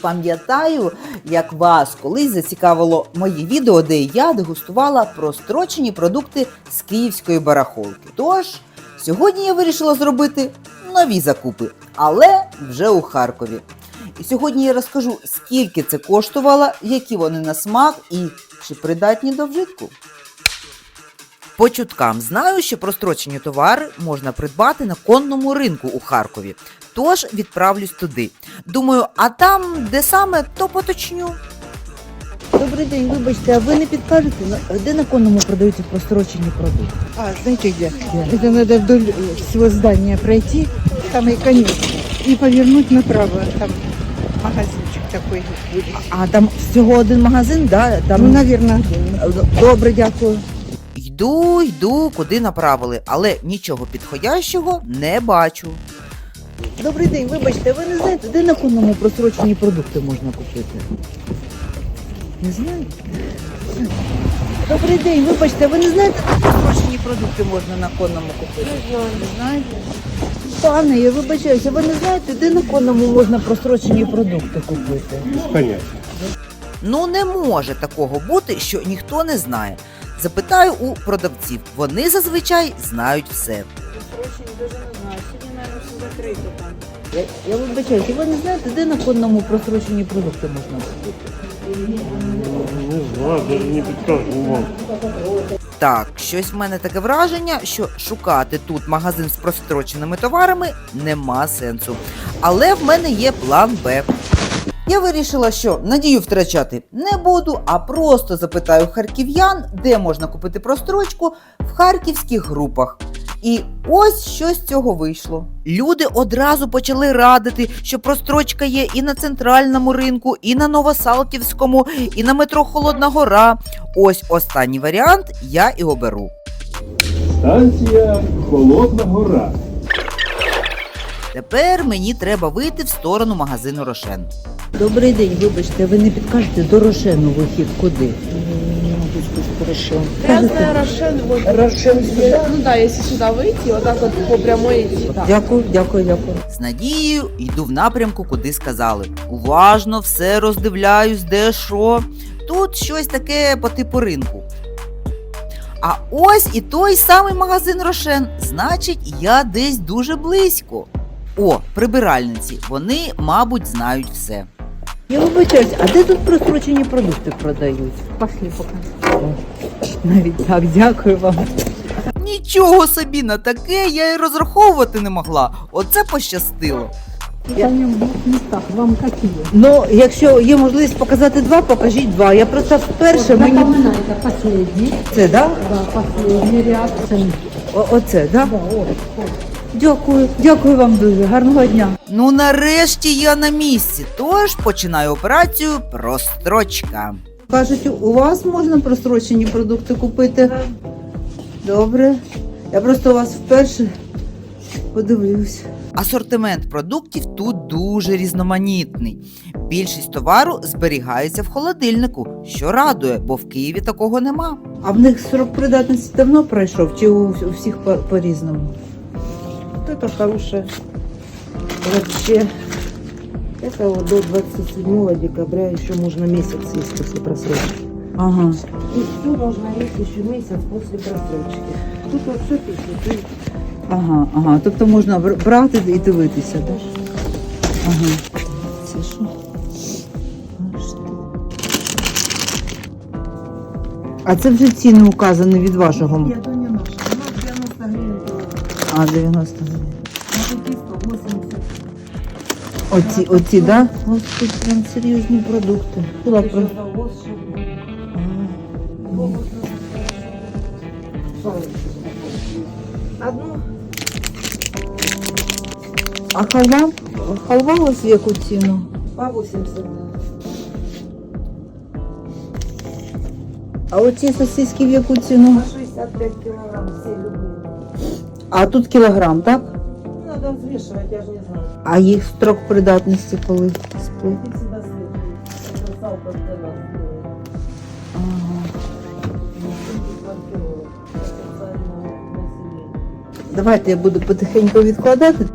Пам'ятаю, як вас колись зацікавило моє відео, де я дегустувала прострочені продукти з київської барахолки. Тож сьогодні я вирішила зробити нові закупи, але вже у Харкові. І сьогодні я розкажу, скільки це коштувало, які вони на смак і чи придатні до вжитку. По чуткам знаю, що прострочені товари можна придбати на конному ринку у Харкові. Тож відправлюсь туди. Думаю, а там, де саме, то поточню. Добрий день, вибачте, а ви не підкажете, на- де на конному продаються прострочені продукти? А, знаете где? Это надо вдоль э, всего здания пройти, там и конец, и повернуть направо, там магазинчик такой будет. А там всього один магазин, да? Там... Ну, наверное. Добре, дякую. Йду, йду, куди направили, але нічого підходящого не бачу. Добрий день, вибачте, ви не знаєте, де на конному прострочені продукти можна купити? Не знаєте? Добрий день, вибачте, ви не знаєте, де прострочені продукти можна на конному купити? Не знаєте? Пане, я вибачаюся, ви не знаєте, де на конному можна прострочені продукти купити? Понятно. Ну не може такого бути, що ніхто не знає. Запитаю у продавців. Вони зазвичай знають все. Я, я вибачаюся, ви не знаєте, де на конному прострочені продукти можна купити? Не знаю, даже не підкажу вам. Так, щось в мене таке враження, що шукати тут магазин з простроченими товарами нема сенсу. Але в мене є план Б. Я вирішила, що надію втрачати не буду, а просто запитаю харків'ян, де можна купити прострочку в харківських групах. І ось що з цього вийшло. Люди одразу почали радити, що прострочка є і на центральному ринку, і на Новосалківському, і на метро Холодна Гора. Ось останній варіант я і оберу. Станція Холодна Гора. Тепер мені треба вийти в сторону магазину Рошен. Добрий день, вибачте, ви не підкажете до Рошену вихід куди? Я знаю Рошен, вот Рошен сюда. Ну да, если сюда выйти, вот так вот по прямой идти. Да. Дякую, дякую, дякую. З надією йду в напрямку, куди сказали. Уважно все роздивляюсь, де що. Тут щось таке по типу ринку. А ось і той самий магазин Рошен. Значить, я десь дуже близько. О, прибиральниці. Вони, мабуть, знають все. Я вибачаюсь, а де тут прострочені продукти продають? Пошли Навіть так, дякую вам. Нічого собі на таке я й розраховувати не могла. Оце пощастило. Двух местах. Вам какие? Ну, якщо є можливість показати два, покажіть два. Я просто вперше мені Напоминаю, это це, да? Да, последний ряд. О, оце, да? Да, вот. Дякую, дякую вам дуже. Гарного дня. Ну, нарешті я на місці, тож починаю операцію прострочка. Кажуть, у вас можна прострочені продукти купити? Добре. Я просто у вас вперше подивлюсь. Асортимент продуктів тут дуже різноманітний. Більшість товару зберігається в холодильнику, що радує, бо в Києві такого нема. А в них срок придатності давно пройшов, чи у, всіх по- по-різному? Хорошее. Вообще. Это вот до 27 декабря еще можно месяц есть после просрочки. Ага. И все можно есть еще месяц после просрочки. Тут вот все пишет. и Ага, ага. Тобто можна бр- брати і дивитися, так? Ага. Це що? А це вже ціни указані від вашого. Нет, это не наше. У нас 90 гривен килограмм. А, 90 гривень. Оці, оці, да? Ось тут прям серйозні продукти. Була про... Одну А халва? Халва ось в яку ціну? по 80. А оці сосиски в яку ціну? По 65 килограмм все любые. А тут кілограм, так? Надо взвешивать, я же не знаю. А їх строк придатності коли сплив? Ты всегда следуешь. Это салка для нас делает. Ага. Банкировок. Официального населения. Давайте я буду потихеньку відкладати.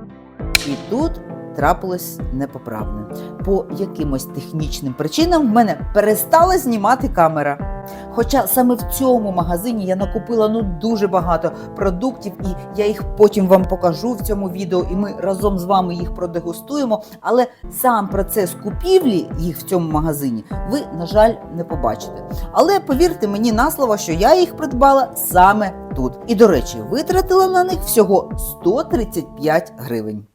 І тут трапилось непоправне. По якимось технічним причинам в мене перестала знімати камера. Хоча саме в цьому магазині я накупила ну дуже багато продуктів, і я їх потім вам покажу в цьому відео, і ми разом з вами їх продегустуємо. Але сам процес купівлі їх в цьому магазині ви, на жаль, не побачите. Але повірте мені на слово, що я їх придбала саме тут. І до речі, витратила на них всього 135 гривень.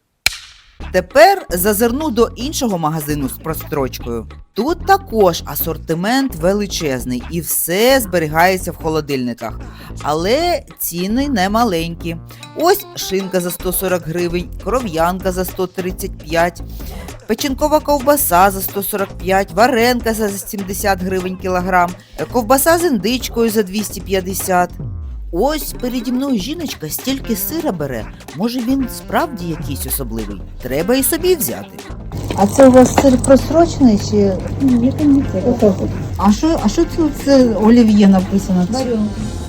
Тепер зазирну до іншого магазину з прострочкою. Тут також асортимент величезний і все зберігається в холодильниках. Але ціни не маленькі. Ось шинка за 140 гривень, кров'янка за 135, печінкова ковбаса за 145, варенка за 70 гривень кілограм, ковбаса з індичкою за 250. Ось переді мною жіночка стільки сира бере. Може він справді якийсь особливий. Треба і собі взяти. А це у вас сир просрочений чи. Ні, це не це. А що, а що тут це олів'є написано? Варенка.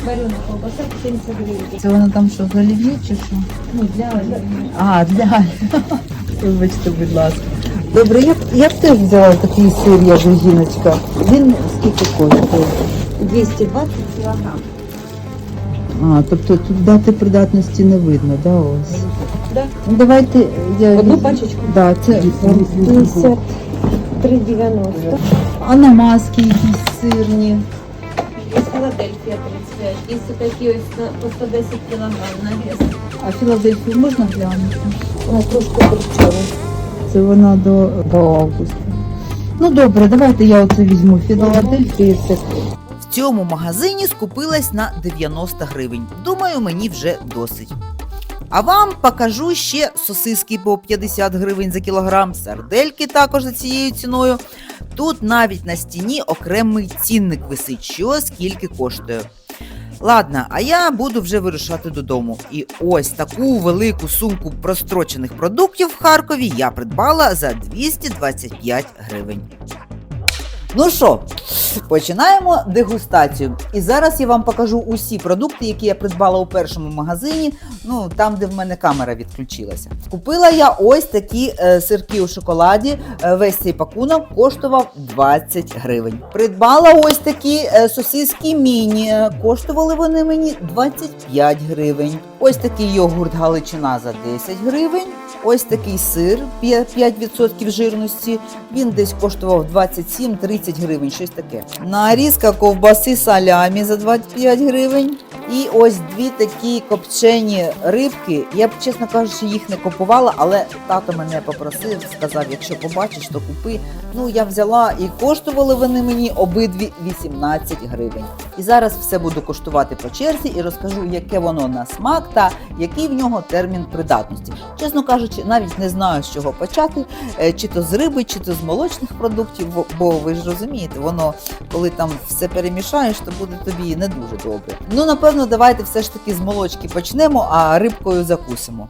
Варена колбаса 70 гривен. Це воно там що, з олів'є чи що? Ну, для А, для. Вибачте, будь ласка. Добре, я, б- я б теж взяла такий сир, як жіночка. Він скільки коштує? 220 килограмм. А, тобто тут дати придатності не видно, да, ось? Да. Ну, давайте я... Одну пачечку. Да, це... 53,90. А намазки якісь сирні. Есть Филадельфия 35. Есть вот такие вот на- по 110 килограмм на вес. А Філадельфію можна глянути? Она трошки причала. Це вона до, до августа. Ну добре, давайте я оце візьму Філадельфію. Це Цьому магазині скупилась на 90 гривень. Думаю, мені вже досить. А вам покажу ще сосиски по 50 гривень за кілограм, сардельки також за цією ціною. Тут навіть на стіні окремий цінник висить, що скільки коштує. Ладно, а я буду вже вирушати додому. І ось таку велику сумку прострочених продуктів в Харкові я придбала за 225 гривень. Ну що, починаємо дегустацію. І зараз я вам покажу усі продукти, які я придбала у першому магазині, ну там, де в мене камера відключилася. Купила я ось такі е, сирки у шоколаді. Е, весь цей пакунок коштував 20 гривень. Придбала ось такі е, сосиски міні. Е, Коштували вони мені 25 гривень. Ось такий йогурт Галичина за 10 гривень. Ось такий сир 5% жирності. Він десь коштував 27-30 гривень, щось таке. Нарізка ковбаси салямі за 25 гривень. І ось дві такі копчені рибки. Я б, чесно кажучи, їх не купувала, але тато мене попросив, сказав, якщо побачиш, то купи. Ну, я взяла і коштували вони мені обидві 18 гривень. І зараз все буду коштувати по черзі і розкажу, яке воно на смак та який в нього термін придатності. Чесно кажучи, навіть не знаю, з чого почати, е, чи то з риби, чи то з молочних продуктів, бо ви ж розумієте, воно коли там все перемішаєш, то буде тобі не дуже добре. Ну, напевно, давайте все ж таки з молочки почнемо, а рибкою закусимо.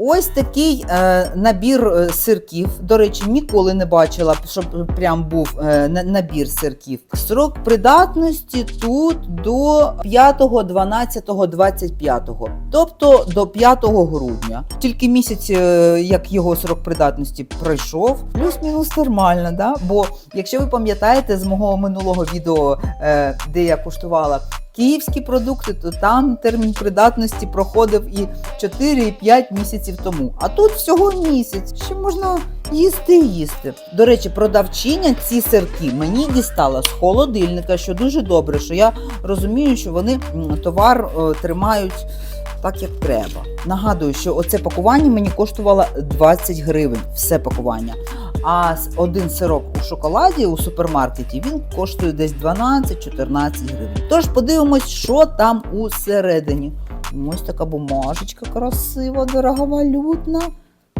Ось такий е, набір е, сирків. До речі, ніколи не бачила, щоб прям був е, набір сирків. Срок придатності тут до 5, 12, 25, тобто до 5 грудня. Тільки місяць, е, як його срок придатності пройшов, плюс-мінус нормально, да? бо якщо ви пам'ятаєте з мого минулого відео, е, де я куштувала київські продукти, то там термін придатності проходив і 4 і 5 місяців тому. А тут всього місяць. Ще можна їсти і їсти. До речі, продавчиня ці сирки мені дістала з холодильника, що дуже добре, що я розумію, що вони товар е, тримають. Так як треба. Нагадую, що оце пакування мені коштувало 20 гривень, все пакування. А один сирок у шоколаді у супермаркеті він коштує десь 12-14 гривень. Тож подивимось, що там усередині. Ось така бумажечка красива, дороговалютна.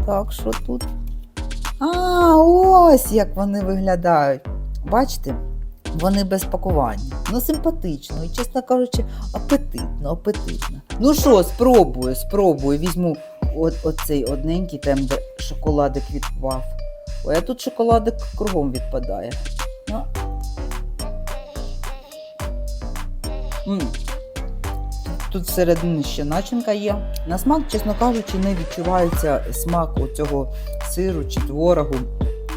Так, що тут? А, ось як вони виглядають. Бачите? Вони без пакування. Ну, симпатично і, чесно кажучи, апетитно, апетитно. Ну що, спробую, спробую. Візьму от, оцей одненький, там, де шоколадик відпав. Ой, а тут шоколадик кругом відпадає. Ну. М. Тут всередині ще начинка є. На смак, чесно кажучи, не відчувається смак цього сиру чи творогу.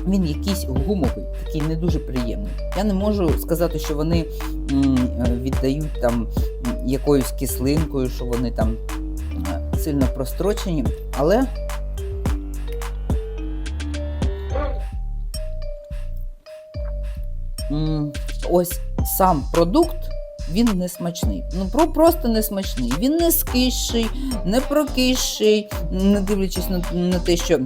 Він якийсь гумовий, такий не дуже приємний. Я не можу сказати, що вони віддають там якоюсь кислинкою, що вони там е, сильно прострочені, але ось сам продукт. Він не смачний. Ну про просто не смачний. Він не скисший, не прокисший, не дивлячись на, на те, що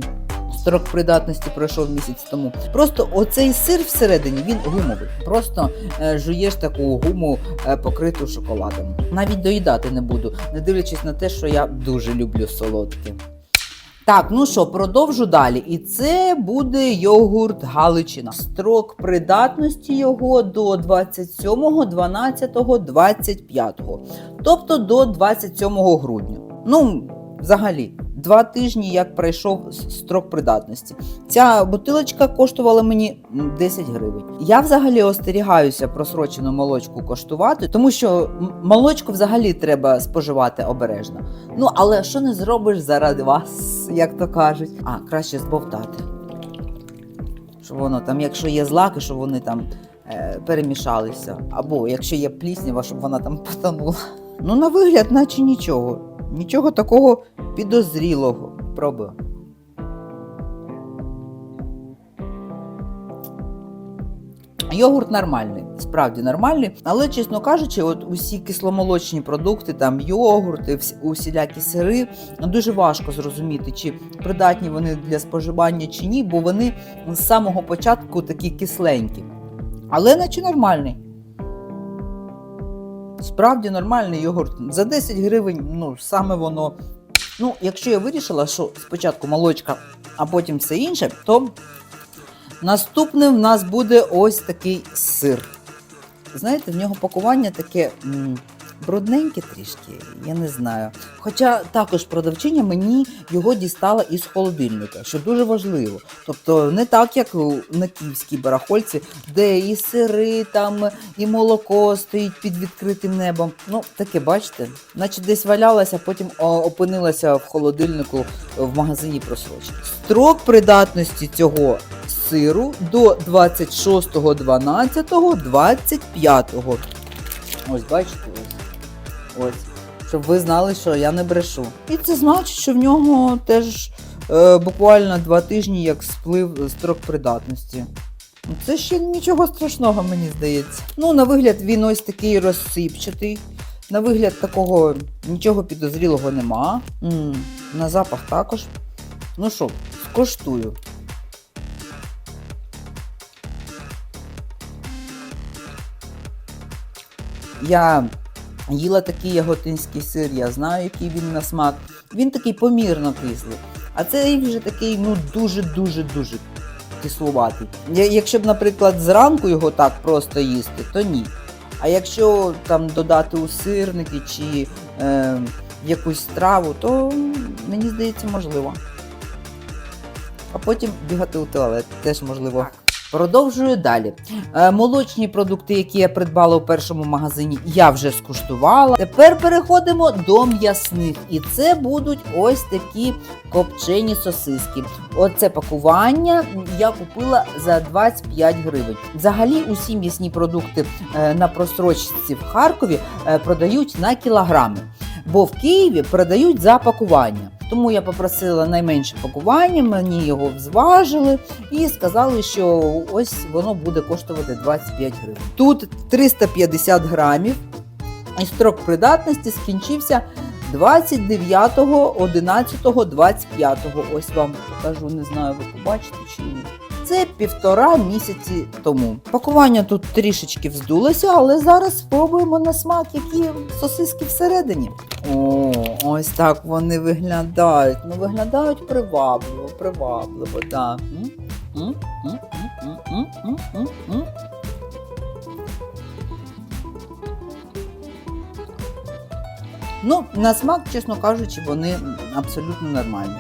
строк придатності пройшов місяць тому. Просто оцей сир всередині він гумовий. Просто е, жуєш таку гуму е, покриту шоколадом. Навіть доїдати не буду, не дивлячись на те, що я дуже люблю солодке. Так, ну що, продовжу далі. І це буде йогурт Галичина. Строк придатності його до 27, 12, 25. Тобто до 27 грудня. Ну, взагалі, два тижні як пройшов строк придатності. Ця бутилочка коштувала мені 10 гривень. Я взагалі остерігаюся просрочену молочку коштувати, тому що молочку взагалі треба споживати обережно. Ну, але що не зробиш заради вас, як то кажуть. А, краще збовтати. Щоб воно там, якщо є злаки, щоб вони там е, перемішалися. Або якщо є пліснява, щоб вона там потонула. Ну, на вигляд, наче нічого. Нічого такого підозрілого. Пробую. Йогурт нормальний, справді нормальний, але, чесно кажучи, от усі кисломолочні продукти, там йогурти, усілякі сири, дуже важко зрозуміти, чи придатні вони для споживання чи ні, бо вони з самого початку такі кисленькі. Але наче нормальний. Справді нормальний йогурт. За 10 гривень, ну, саме воно. Ну, якщо я вирішила, що спочатку молочка, а потім все інше, то наступним в нас буде ось такий сир. Знаєте, в нього пакування таке м, брудненьке трішки, я не знаю. Хоча також продавчиня мені його дістала із холодильника, що дуже важливо. Тобто не так, як на київській барахольці, де і сири, там, і молоко стоїть під відкритим небом. Ну, таке, бачите, наче десь валялася, потім опинилася в холодильнику в магазині просрочки. Строк придатності цього сиру до 26.12.25. Ось бачите, ось. Щоб ви знали, що я не брешу. І це значить, що в нього теж е, буквально два тижні як сплив строк придатності. Ну, Це ще нічого страшного, мені здається. Ну, на вигляд він ось такий розсипчатий. На вигляд такого нічого підозрілого нема. м на запах також. Ну що, скоштую. Я їла такий яготинський сир, я знаю, який він на смак. Він такий помірно кислий. А цей вже такий, ну, дуже-дуже дуже кислуватий. Якщо б, наприклад, зранку його так просто їсти, то ні. А якщо там додати у сирники чи е, якусь страву, то мені здається можливо. А потім бігати у туалет теж можливо. Продовжую далі. Е, молочні продукти, які я придбала у першому магазині, я вже скуштувала. Тепер переходимо до м'ясних. І це будуть ось такі копчені сосиски. Оце пакування я купила за 25 гривень. Взагалі, усі м'ясні продукти е, на просрочці в Харкові е, продають на кілограми, бо в Києві продають за пакування. Тому я попросила найменше пакування, мені його зважили і сказали, що ось воно буде коштувати 25 гривень. Тут 350 грамів, і строк придатності скінчився 29.11.25. Ось вам покажу, не знаю, ви побачите чи ні. Це півтора місяці тому. Пакування тут трішечки вздулося, але зараз спробуємо на смак, які сосиски всередині. О, ось так вони виглядають. Ну, виглядають привабливо, привабливо, так. Ну, на смак, чесно кажучи, вони абсолютно нормальні.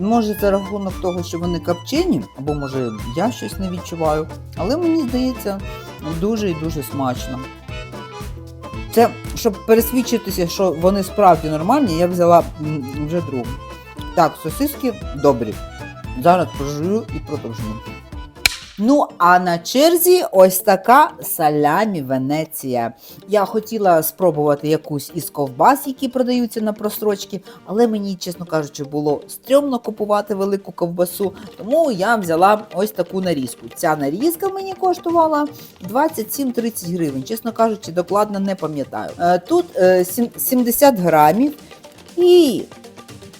Може, це рахунок того, що вони копчені, або може я щось не відчуваю, але мені здається, дуже і дуже смачно. Це щоб пересвідчитися, що вони справді нормальні, я взяла вже другу. Так, сосиски добрі. Зараз прожую і продовжую. Ну, а на черзі ось така салямі Венеція. Я хотіла спробувати якусь із ковбас, які продаються на просрочки, але мені, чесно кажучи, було стрьомно купувати велику ковбасу, тому я взяла ось таку нарізку. Ця нарізка мені коштувала 27-30 гривень. Чесно кажучи, докладно не пам'ятаю. Е, Тут е, 70 грамів і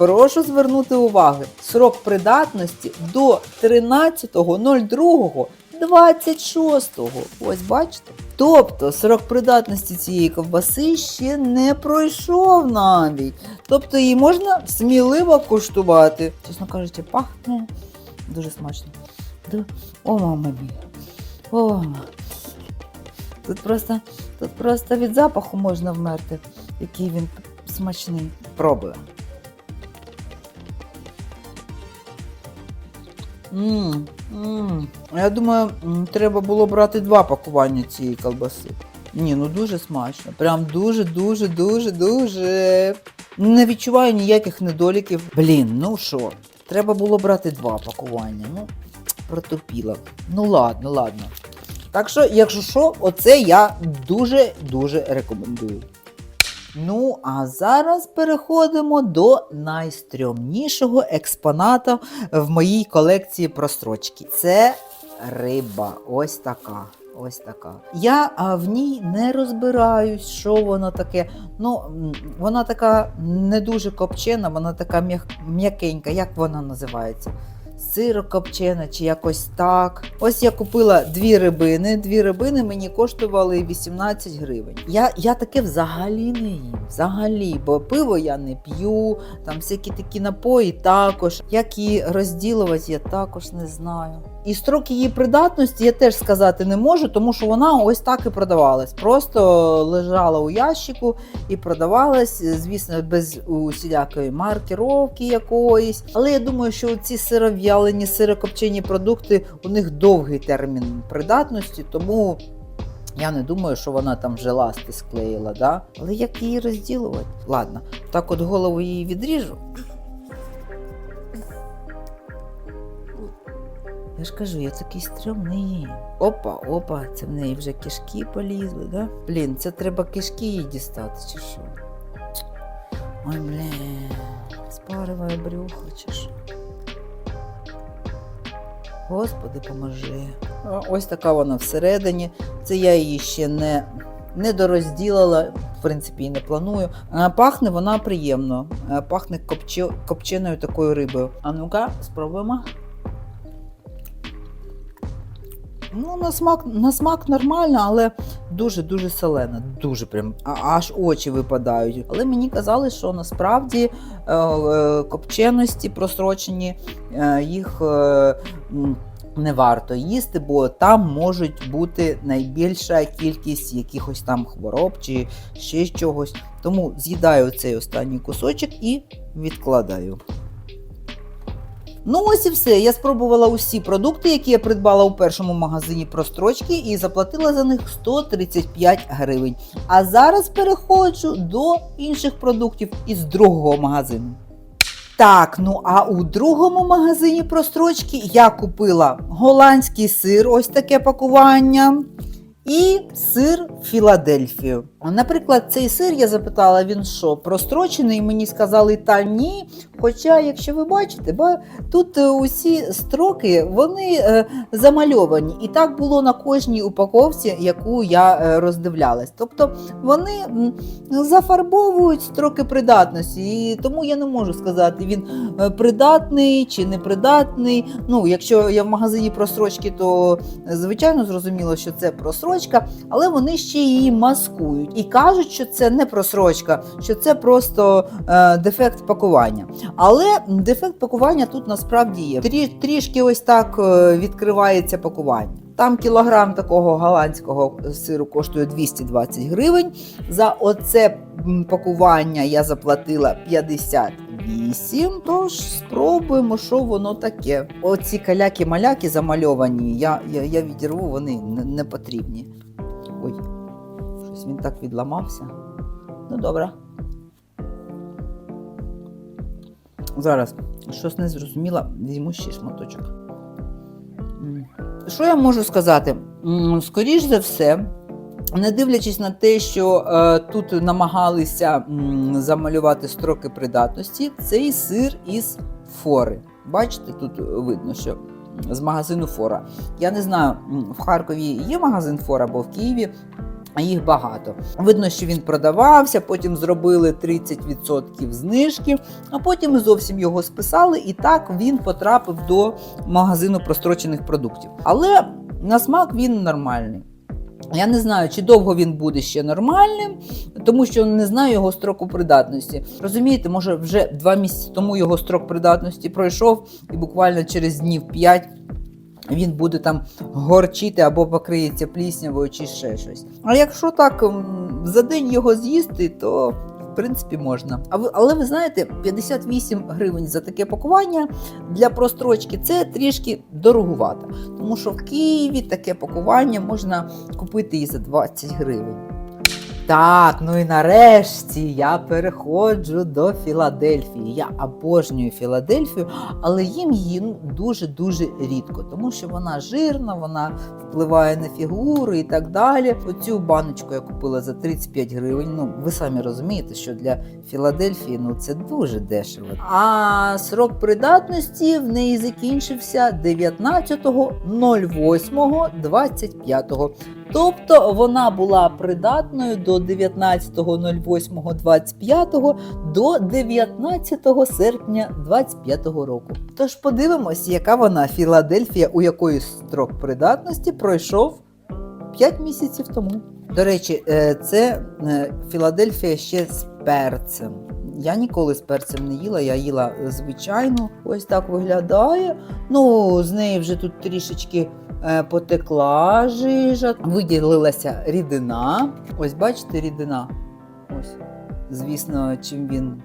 Прошу звернути увагу, срок придатності до 13.02.26. Ось бачите? Тобто срок придатності цієї ковбаси ще не пройшов навіть. Тобто її можна сміливо куштувати. Чесно кажучи, пахне дуже смачно. О, мама мія. О. Тут просто, тут просто від запаху можна вмерти, який він смачний. Пробую. Мм, мм. Я думаю, треба було брати два пакування цієї колбаси. Ні, ну дуже смачно. Прям дуже, дуже, дуже, дуже. Не відчуваю ніяких недоліків. Блін, ну що, треба було брати два пакування. Ну, протупіла. Ну ладно, ладно. Так що, якщо що, оце я дуже-дуже рекомендую. Ну, а зараз переходимо до найстрьомнішого експоната в моїй колекції прострочки. Це риба. Ось така. Ось така. Я а, в ній не розбираюсь, що воно таке. Ну, вона така не дуже копчена, вона така м'як- м'якенька. Як вона називається? Сирокопчена чи якось так. Ось я купила дві рибини. Дві рибини мені коштували 18 гривень. Я, я таке взагалі не їм. Взагалі, бо пиво я не п'ю, там всякі такі напої також. Як її розділувати, я також не знаю. І строк її придатності я теж сказати не можу, тому що вона ось так і продавалась. Просто лежала у ящику і продавалась, звісно, без усілякої маркировки якоїсь. Але я думаю, що ці сиров'ялені, сирокопчені продукти у них довгий термін придатності, тому я не думаю, що вона там вже ласти склеїла, да? Але як її розділувати? Ладно, так от голову її відріжу. Я ж кажу, я такий стрьомний. Опа, опа, це в неї вже кишки полізли, да? Блін, це треба кишки їй дістати, чи що? Ой, блін, спарюває брюхо, чи що? Господи, поможи. Ось така вона всередині. Це я її ще не, не дорозділила, в принципі, і не планую. Пахне вона приємно. Пахне копче, копченою такою рибою. А ну-ка, спробуємо. Ну, на смак, на смак нормально, але дуже-дуже солена. Дуже прям аж очі випадають. Але мені казали, що насправді е, е, копченості просрочені, е, їх е, не варто їсти, бо там можуть бути найбільша кількість якихось там хвороб чи ще чогось. Тому з'їдаю цей останній кусочок і відкладаю. Ну, ось і все. Я спробувала усі продукти, які я придбала у першому магазині прострочки, і заплатила за них 135 гривень. А зараз переходжу до інших продуктів із другого магазину. Так, ну а у другому магазині прострочки я купила голландський сир, ось таке пакування. І сир Філадельфію. Наприклад, цей сир я запитала, він що, прострочений? Мені сказали, та ні. Хоча, якщо ви бачите, ба, тут е, усі строки вони е, замальовані. І так було на кожній упаковці, яку я е, роздивлялась. Тобто вони зафарбовують строки придатності. І тому я не можу сказати, він придатний чи непридатний. Ну, якщо я в магазині просрочки, то звичайно зрозуміло, що це просрочка, але вони ще її маскують і кажуть, що це не просрочка, що це просто е, дефект пакування. Але дефект пакування тут насправді є. Трі, трішки ось так е, відкривається пакування. Там кілограм такого голландського сиру коштує 220 гривень. За оце пакування я заплатила 58. Тож спробуємо, що воно таке. Оці каляки-маляки замальовані, я, я, я відірву, вони не, не потрібні. Щось він так відламався. Ну, добре. Зараз щось не зрозуміла, візьму ще шматочок. Що я можу сказати? Скоріш за все, не дивлячись на те, що е, тут намагалися м, замалювати строки придатності, цей сир із фори. Бачите, тут видно, що з магазину Фора. Я не знаю, в Харкові є магазин Фора, бо в Києві а їх багато. Видно, що він продавався, потім зробили 30% знижки, а потім зовсім його списали, і так він потрапив до магазину прострочених продуктів. Але на смак він нормальний. Я не знаю, чи довго він буде ще нормальним, тому що не знаю його строку придатності. Розумієте, може вже два місяці тому його строк придатності пройшов, і буквально через днів 5 він буде там горчити або покриється пліснявою, чи ще щось. А якщо так за день його з'їсти, то в принципі можна. А ви, але ви знаєте, 58 гривень за таке пакування для прострочки це трішки дорогувато. Тому що в Києві таке пакування можна купити і за 20 гривень. Так, ну і нарешті я переходжу до Філадельфії. Я обожнюю Філадельфію, але їм її ну, дуже-дуже рідко, тому що вона жирна, вона впливає на фігуру і так далі. Оцю баночку я купила за 35 гривень. Ну, ви самі розумієте, що для Філадельфії ну, це дуже дешево. А срок придатності в неї закінчився 19.08.25. Тобто вона була придатною до 19.08.25 до 19 серпня 25 року. Тож подивимось, яка вона Філадельфія, у якої строк придатності пройшов 5 місяців тому. До речі, е, це е, Філадельфія ще з перцем. Я ніколи з перцем не їла, я їла звичайно. Ось так виглядає. Ну, з неї вже тут трішечки е, потекла жижа, виділилася рідина. Ось бачите, рідина. Ось. Звісно, чим він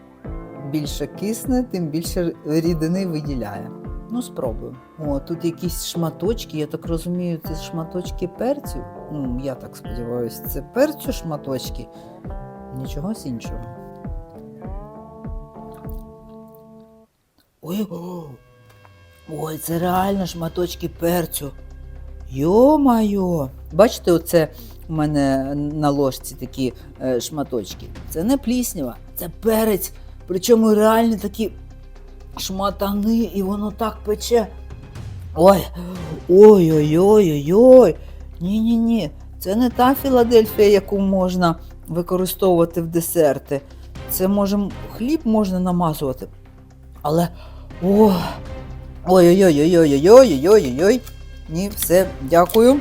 більше кисне, тим більше рідини виділяє. Ну, спробую. О, тут якісь шматочки, я так розумію, це шматочки перцю. Ну, я так сподіваюся, це перцю шматочки. Нічого іншого. Ой, о, ой, це реально шматочки перцю. Йо-майо! Бачите, оце у мене на ложці такі е, шматочки. Це не пліснява, це перець. Причому реально такі шматани, і воно так пече. Ой, ой-ой-ой-ой-ой. Ні-ні-ні, це не та Філадельфія, яку можна використовувати в десерти. Це може хліб можна намазувати. Але. О, Ой-ой-ой-ой-ой-ой-ой-ой-ой. Ні, все, дякую.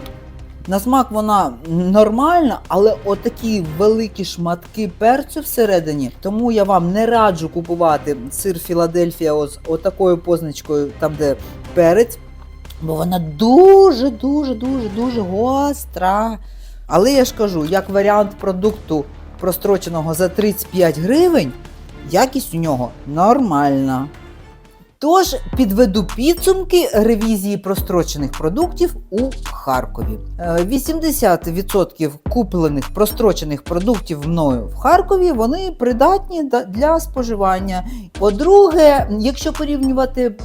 На смак вона нормальна, але отакі великі шматки перцю всередині. Тому я вам не раджу купувати сир Філадельфія ось отакою позначкою, там де перець, бо вона дуже, дуже, дуже, дуже гостра. Але я ж кажу, як варіант продукту простроченого за 35 гривень, якість у нього нормальна. Тож підведу підсумки ревізії прострочених продуктів у Харкові. Е, 80% куплених прострочених продуктів мною в Харкові вони придатні да- для споживання. По-друге, якщо порівнювати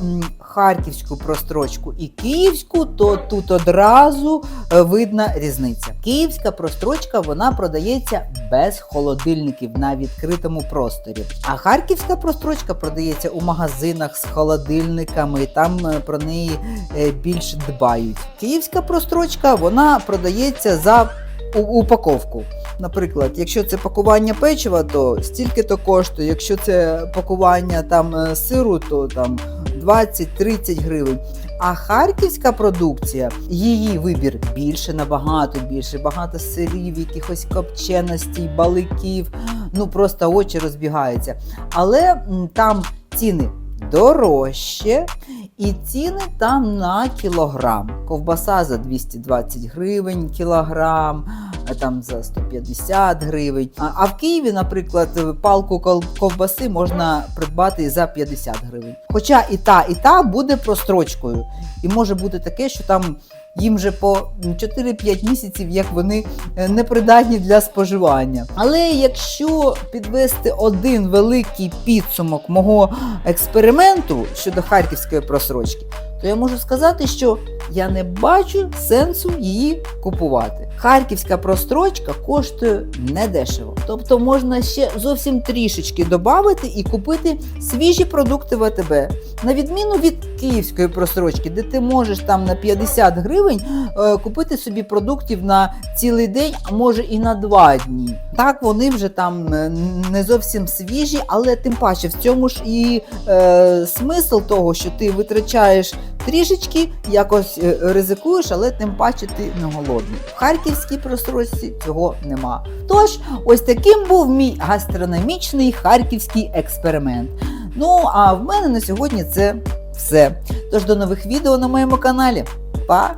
харківську прострочку і київську, то тут одразу е, видна різниця. Київська прострочка вона продається без холодильників на відкритому просторі. А харківська прострочка продається у магазинах з холодильниками, і там е, про неї е, більш дбають. Київська прострочка вона продається за упаковку. Наприклад, якщо це пакування печива, то стільки то коштує. Якщо це пакування там сиру, то там 20-30 гривень. А харківська продукція, її вибір більше, набагато більше, багато сирів, якихось копченостей, баликів. Ну просто очі розбігаються. Але там ціни дорожче, і ціни там на кілограм. Ковбаса за 220 гривень кілограм, там за 150 гривень. А, в Києві, наприклад, палку ковбаси можна придбати за 50 гривень. Хоча і та, і та буде прострочкою. І може бути таке, що там їм вже по 4-5 місяців, як вони е, непридатні для споживання. Але якщо підвести один великий підсумок мого експерименту щодо харківської просрочки, то я можу сказати, що я не бачу сенсу її купувати. Харківська прострочка коштує недешево. Тобто можна ще зовсім трішечки додати і купити свіжі продукти в АТБ. На відміну від київської просрочки, де ти можеш там на 50 гривень е, купити собі продуктів на цілий день, а може і на два дні. Так, вони вже там е, не зовсім свіжі, але тим паче в цьому ж і е, смисл того, що ти витрачаєш трішечки, якось е, ризикуєш, але тим паче ти не голодний. В харківській просрочці цього нема. Тож, ось таким був мій гастрономічний харківський експеримент. Ну а в мене на сьогодні це все. Тож до нових відео на моєму каналі. Па!